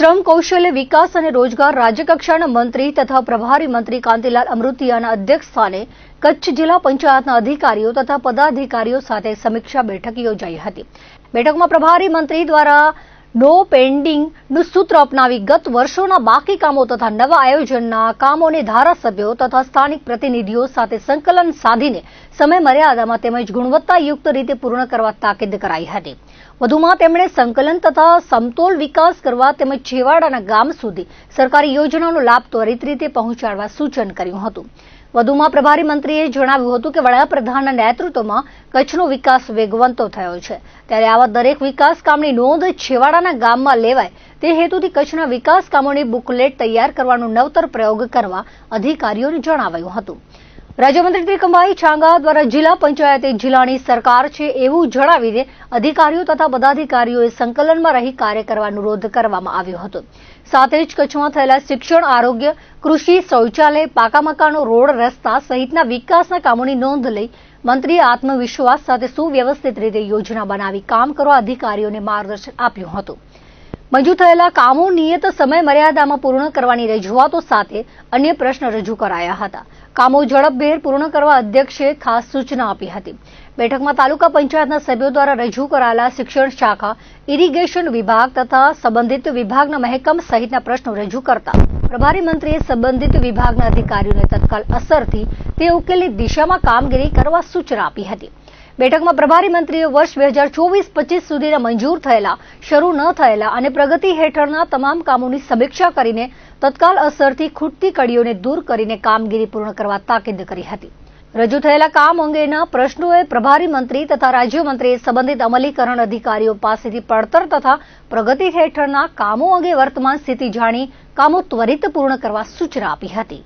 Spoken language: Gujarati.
શ્રમ કૌશલ્ય વિકાસ અને રોજગાર રાજ્યકક્ષાના મંત્રી તથા પ્રભારી મંત્રી કાંતિલાલ અમૃતિયાના અધ્યક્ષસ્થાને કચ્છ જિલ્લા પંચાયતના અધિકારીઓ તથા પદાધિકારીઓ સાથે સમીક્ષા બેઠક યોજાઈ હતી. બેઠકમાં પ્રભારી મંત્રી દ્વારા નો પેન્ડિંગનું સૂત્ર અપનાવી ગત વર્ષોના બાકી કામો તથા નવા આયોજનના કામોને ધારાસભ્યો તથા સ્થાનિક પ્રતિનિધિઓ સાથે સંકલન સાધીને સમય તેમજ ગુણવત્તાયુક્ત રીતે પૂર્ણ કરવા તાકીદ કરાઈ હતી. વધુમાં તેમણે સંકલન તથા સમતોલ વિકાસ કરવા તેમજ છેવાડાના ગામ સુધી સરકારી યોજનાનો લાભ ત્વરિત રીતે પહોંચાડવા સૂચન કર્યું હતું. વધુમાં પ્રભારી મંત્રીએ જણાવ્યું હતું કે વડાપ્રધાનના નેતૃત્વમાં કચ્છનો વિકાસ વેગવંતો થયો છે. ત્યારે આવા દરેક વિકાસ કામની નોંધ છેવાડાના ગામમાં લેવાય. તે હેતુથી કચ્છના વિકાસ કામોની બુકલેટ તૈયાર કરવાનો નવતર પ્રયોગ કરવા અધિકારીઓને જણાવાયું હતું. રાજ્યમંત્રી ત્રિકમભાઈ છાંગા દ્વારા જિલ્લા પંચાયતે જિલ્લાની સરકાર છે એવું જણાવીને અધિકારીઓ તથા પદાધિકારીઓએ સંકલનમાં રહી કાર્ય કરવા અનુરોધ કરવામાં આવ્યો હતો. સાથે જ કચ્છમાં થયેલા શિક્ષણ, આરોગ્ય, કૃષિ, શૌચાલય પાકા મકાનો રોડ, રસ્તા સહિતના વિકાસના કામોની નોંધ લઈ મંત્રીએ આત્મવિશ્વાસ સાથે સુવ્યવસ્થિત રીતે યોજના બનાવી કામ કરવા અધિકારીઓને માર્ગદર્શન આપ્યું હતું. મંજૂર થયેલા કામો નિયત સમય મર્યાદામાં પૂર્ણ કરવાની રજૂઆતો સાથે અન્ય પ્રશ્ન રજૂ કરાયા હતા. કામો ઝડપભેર પૂર્ણ કરવા અધ્યક્ષે ખાસ સૂચના આપી હતી. બેઠકમાં તાલુકા પંચાયતના સભ્યો દ્વારા રજૂ કરાયેલા શિક્ષણ શાખા, ઇરિગેશન વિભાગ તથા સંબંધિત વિભાગના મહેકમ સહિતના પ્રશ્નો રજૂ કરતા પ્રભારી મંત્રીએ સંબંધિત વિભાગના અધિકારીઓને તત્કાલ અસરથી તે ઉકેલની દિશામાં કામગીરી કરવા સૂચના આપી હતી. બેઠકમાં પ્રભારી મંત્રીએ વર્ષ બે હજાર ચોવીસ પચીસ સુધીના મંજૂર થયેલા, શરૂ ન થયેલા અને પ્રગતિ હેઠળના તમામ કામોની સમીક્ષા કરીને તત્કાલ અસરથી ખૂટતી કડીઓને દૂર કરીને કામગીરી પૂર્ણ કરવા તાકીદ કરી હતી. રજૂ થયેલા કામ અંગેના પ્રશ્નોએ પ્રભારી મંત્રી તથા રાજ્યમંત્રીએ સંબંધિત અમલીકરણ અધિકારીઓ પાસેથી પડતર તથા પ્રગતિ હેઠળના કામો અંગે વર્તમાન સ્થિતિ જાણી કામો ત્વરિત પૂર્ણ કરવા સૂચના આપી હતી.